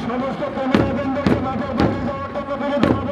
সমস্ত কমলা বন্দরকে মাথার বাড়ি দেওয়ার জন্য বিরোধী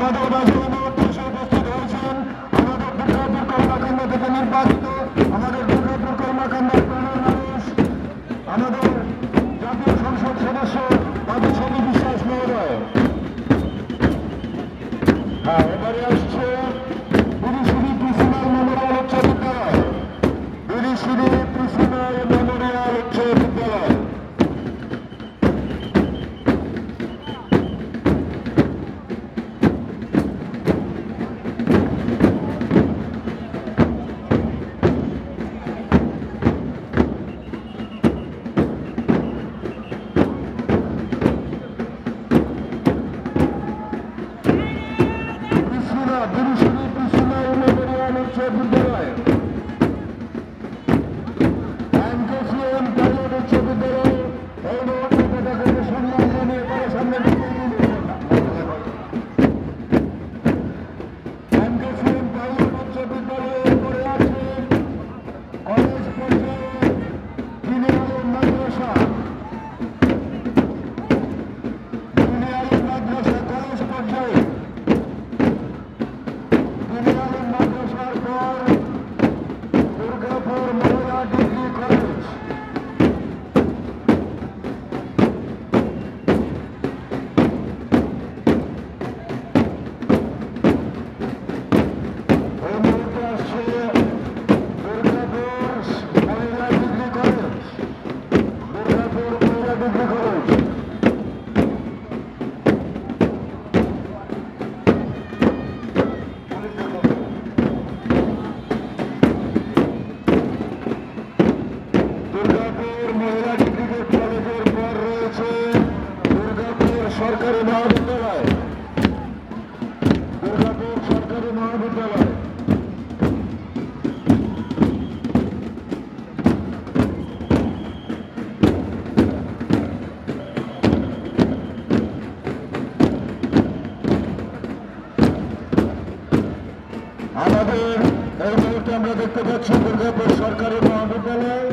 আমাদের মাঝে উপস্থিত আমাদের নির্বাচিত আমাদের Köprü'de var. সরকারি মহাবিদ্যালয়। দুর্গাপুর সরকারি মহাবিদ্যালয়। আমাদের এই মুহূর্তে আমরা দেখতে পাচ্ছি দুর্গাপুর সরকারি মহাবিদ্যালয়।